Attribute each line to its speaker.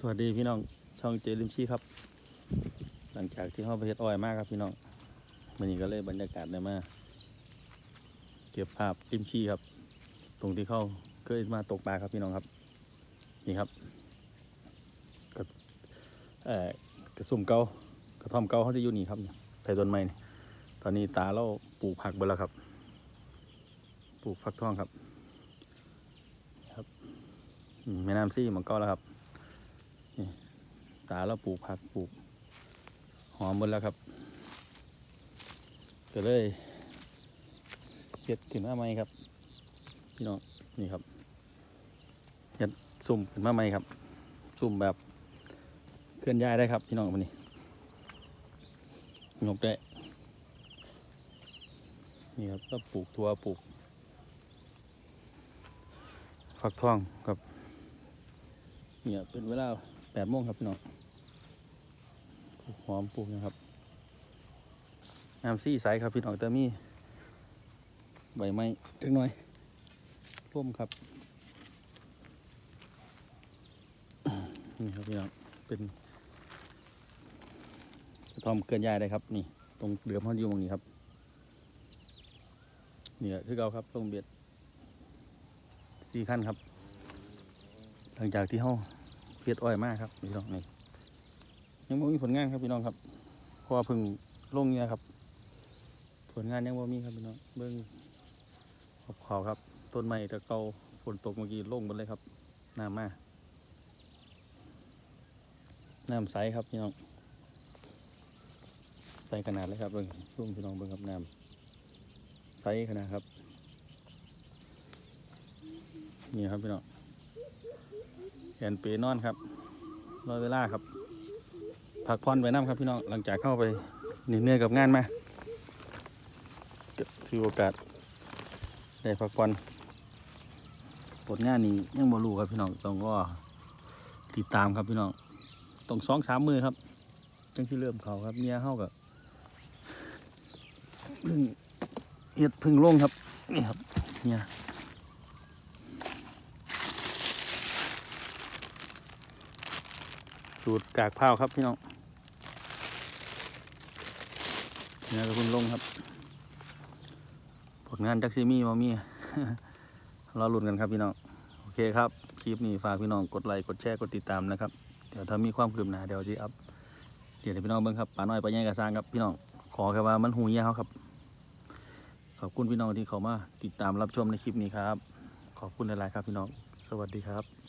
Speaker 1: สวัสดีพี่น้องช่องเจลิมชีครับ หลังจากที่เข้าไปเฮ็ดอ้อยมากครับพี่น้องวันนี้ก็เลยบรรยากาศได้มาเก็บภาพลิมชีครับ ตรงที่เข้าเคยมาตกปลาครับพี่น้องครับ นี่ครับกระเอ่อกระสุ่มเกากระท่อมเกาเขาจะอยู่นี่ครับไผ่ต้นไม้นี่ตอนนี้ตาเราปลูกผักไปแล้วครับ ปลูกฟักทองครับนี่ครับแม่น้ำซี่มันก็แล้วครับ ตาเราปลูกผักปลูก หอมหมดแล้วครับ ก็เลยเห็ดขึ้นมาใหม่ครับ พี่น้องนี่ครับเห็ดซุ่มขึ้นมาใหม่ครับซุ่มแบบเคลื่อนย้ายได้ครับ พี่น้องวันนี้ยกได้นี่ครับก็ปลูกทัวปลูกฟักทองครับเนี่ยเป็นเวลา แปดโมงครับพี่น้องปลูกหอมปลูกนะครับน้ำซี่ใสครับพี่น้องแต่มีใบไม้เล็กน้อยร่วมครับนี่ครับพี่น้องเป็นกระท่อมเกลือนยายได้ครับ นี่ ตรงเดือมเขาอยู่ตรงนี้ครับนี่แหละคือเราครับตรงเบียดสี่ขั้นครับ หลังจากที่เขา เพียดอ้อยมากครับพี่น้องนี่ยังไม่มีผลงานครับพี่น้องครับพราะว่าเพิ่งลงเนี่ยครับ ผลงานยังไม่มีครับพี่น้องเบื้องขอบขาครับ ต้นไม้ตะเกาฝนตกเมื่อกี้ลงหมดเลยครับน้ำมาน้ำใสครับพี่น้องใสขนาดเลยครับเบิ้องช่วงพี่น้องเบิ้องครับน้ำใสขนาดครับนี่ครับพี่น้อง แขนเปนอนครับรอเวลาครับ พักผ่อนไปน้ำครับพี่น้องหลังจากเข้าไปเหนื่อยๆกับงานมาถือโอกาสได้พักผ่อนผลงานนี้ยังบ่รู้ครับพี่น้องต้องก็ติดตามครับพี่น้องต้องสองสามมือครับจังที่เริ่มเขาครับเมียเข้ากับเพึ่งเห็ดพึ่งลงครับนี่ครับเนี่ย สูตรกากข้าครับพี่น้องเนี่ยก็เพิ่งลงครับ ผลงานจากซีมี่มามีรอลุ้นกันครับพี่น้อง โอเคครับ คลิปนี้ฝากพี่น้องกดไลค์กดแชร์กดติดตามนะครับ เดี๋ยวถ้ามีความคืบหน้าเดี๋ยวจะอัพเดี๋ยวพี่น้องเบิ่งครับป่าน้อยปลาใหญ่กระซางครับพี่น้อง ขอแค่ว่ามันหูเหี้ยเขาครับ ขอบคุณพี่น้องที่เข้ามาติดตามรับชมในคลิปนี้ครับ ขอบคุณหลายๆครับพี่น้อง สวัสดีครับ